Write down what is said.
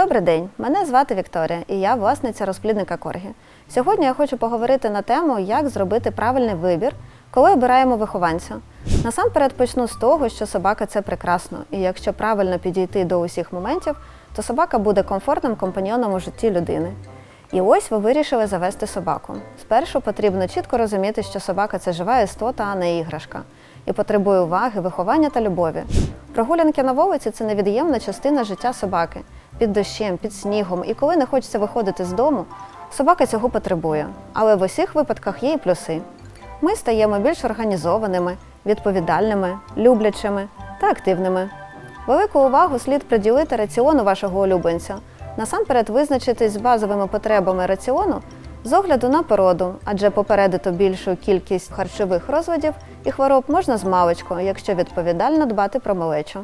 Добрий день, мене звати Вікторія, і я власниця розплідника Коргі. Сьогодні я хочу поговорити на тему, як зробити правильний вибір, коли обираємо вихованця. Насамперед почну з того, що собака це прекрасно, і якщо правильно підійти до усіх моментів, то собака буде комфортним компаньйоном у житті людини. І ось ви вирішили завести собаку. Спершу потрібно чітко розуміти, що собака це жива істота, а не іграшка, і потребує уваги, виховання та любові. Прогулянки на вулиці це невід'ємна частина життя собаки. Під дощем, під снігом, і коли не хочеться виходити з дому, собака цього потребує. Але в усіх випадках є і плюси. Ми стаємо більш організованими, відповідальними, люблячими та активними. Велику увагу слід приділити раціону вашого улюбленця. Насамперед визначитись з базовими потребами раціону з огляду на породу, адже попередити більшу кількість харчових розладів і хвороб можна з маличку, якщо відповідально дбати про малечу.